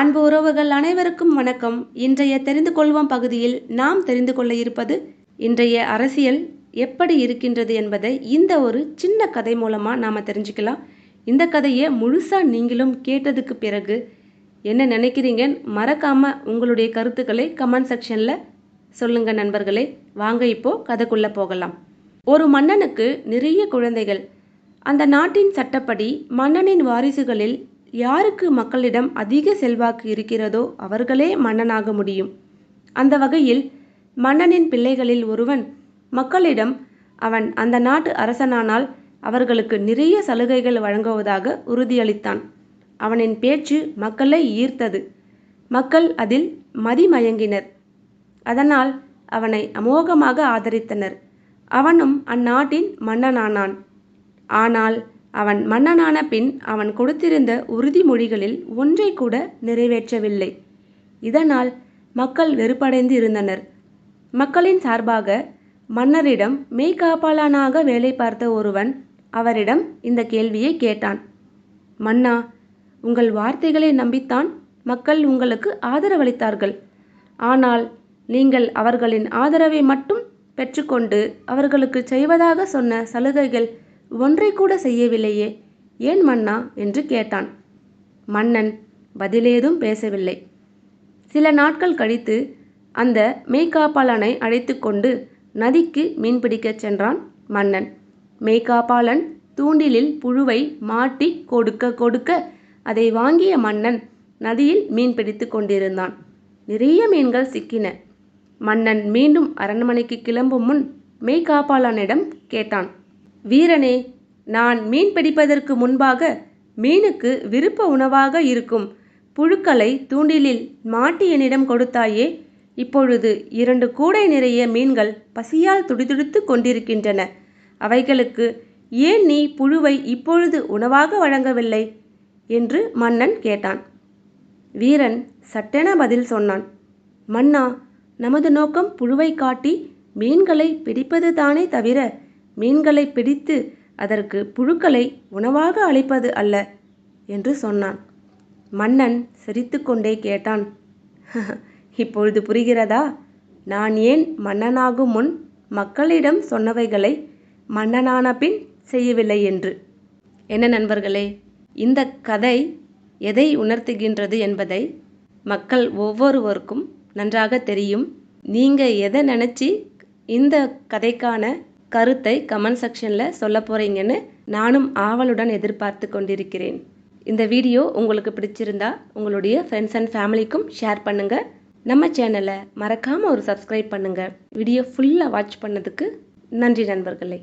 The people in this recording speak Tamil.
அன்பு உறவுகள் அனைவருக்கும் வணக்கம். இன்றைய தெரிந்து கொள்வோம் பகுதியில் நாம் தெரிந்து கொள்ள இருப்பது இன்றைய அரசியல் எப்படி இருக்கின்றது என்பதை இந்த ஒரு சின்ன கதை மூலமாக நாம் தெரிஞ்சுக்கலாம். இந்த கதையை முழுசாக நீங்களும் கேட்டதுக்கு பிறகு என்ன நினைக்கிறீங்க மறக்காமல் உங்களுடைய கருத்துக்களை கமெண்ட் செக்ஷனில் சொல்லுங்கள் நண்பர்களே. வாங்க இப்போ கதைக்குள்ளே போகலாம். ஒரு மன்னனுக்கு நிறைய குழந்தைகள். அந்த நாட்டின் சட்டப்படி மன்னனின் வாரிசுகளில் யாருக்கு மக்களிடம் அதிக செல்வாக்கு இருக்கிறதோ அவர்களே மன்னனாக முடியும். அந்த வகையில் மன்னனின் பிள்ளைகளில் ஒருவன் மக்களிடம் அவன் அந்த நாட்டு அரசனானால் அவர்களுக்கு நிறைய சலுகைகள் வழங்குவதாக உறுதியளித்தான். அவனின் பேச்சு மக்களை ஈர்த்தது. மக்கள் அதில் மதிமயங்கினர். அதனால் அவனை அமோகமாக ஆதரித்தனர். அவனும் அந்நாட்டின் மன்னனானான். ஆனால் அவன் மன்னனான பின் அவன் கொடுத்திருந்த உறுதிமொழிகளில் ஒன்றை கூட நிறைவேற்றவில்லை. இதனால் மக்கள் வெறுப்படைந்து இருந்தனர் மக்களின் சார்பாக மன்னரிடம் மெய்காப்பாளனாக வேலை பார்த்த ஒருவன் அவரிடம் இந்த கேள்வியை கேட்டான். மன்னா உங்கள் வார்த்தைகளை நம்பித்தான் மக்கள் உங்களுக்கு ஆதரவளித்தார்கள். ஆனால் நீங்கள் அவர்களின் ஆதரவை மட்டும் பெற்றுக்கொண்டு அவர்களுக்கு செய்வதாக சொன்ன சலுகைகள் ஒன்றை கூட செய்யவில்லையே. ஏன் மன்னா? என்று கேட்டான். மன்னன் பதிலேதும் பேசவில்லை. சில நாட்கள் கழித்து அந்த மெய்காப்பாளனை அழைத்து கொண்டு நதிக்கு மீன்பிடிக்கச் சென்றான் மன்னன். மெய்காப்பாளன் தூண்டிலில் புழுவை மாட்டி கொடுக்க கொடுக்க அதை வாங்கிய மன்னன் நதியில் மீன் பிடித்து கொண்டிருந்தான். நிறைய மீன்கள் சிக்கின. மன்னன் மீண்டும் அரண்மனைக்கு கிளம்பும் முன் மெய்காப்பாளனிடம் கேட்டான். வீரனே நான் மீன் பிடிப்பதற்கு முன்பாக மீனுக்கு விருப்ப உணவாக இருக்கும். புழுக்களை தூண்டிலில் மாட்டி என்னிடம் கொடுத்தாயே இப்பொழுது இரண்டு கூடை நிறைய மீன்கள் பசியால் துடிதுடித்து கொண்டிருக்கின்றன. அவைகளுக்கு ஏன் நீ புழுவை இப்பொழுது உணவாக வழங்கவில்லை? என்று மன்னன் கேட்டான். வீரன் சட்டென பதில் சொன்னான். மன்னா நமது நோக்கம் புழுவை காட்டி மீன்களை பிடிப்பது தானே தவிர மீன்களை பிடித்து அதற்கு புழுக்களை உணவாக அளிப்பது அல்ல என்று சொன்னான். மன்னன் சிரித்துக்கொண்டே கேட்டான் இப்பொழுது புரிகிறதா? நான் ஏன் மன்னனாகும் முன் மக்களிடம் சொன்னவைகளை மன்னனான பின் செய்யவில்லை என்று? என்ன நண்பர்களே இந்த கதை எதை உணர்த்துகின்றது என்பதை மக்கள் ஒவ்வொருவருக்கும் நன்றாக தெரியும். நீங்கள் எதை நினச்சி இந்த கதைக்கான கருத்தை கமெண்ட் செக்ஷனில் சொல்ல போகிறீங்கன்னு நானும் ஆவலுடன் எதிர்பார்த்து கொண்டிருக்கிறேன். இந்த வீடியோ உங்களுக்கு பிடிச்சிருந்தா உங்களுடைய ஃப்ரெண்ட்ஸ் அண்ட் ஃபேமிலிக்கும் ஷேர் பண்ணுங்கள் நம்ம சேனலை மறக்காமல் ஒரு சப்ஸ்கிரைப் பண்ணுங்கள் வீடியோ ஃபுல்லாக வாட்ச் பண்ணதுக்கு நன்றி நண்பர்களே.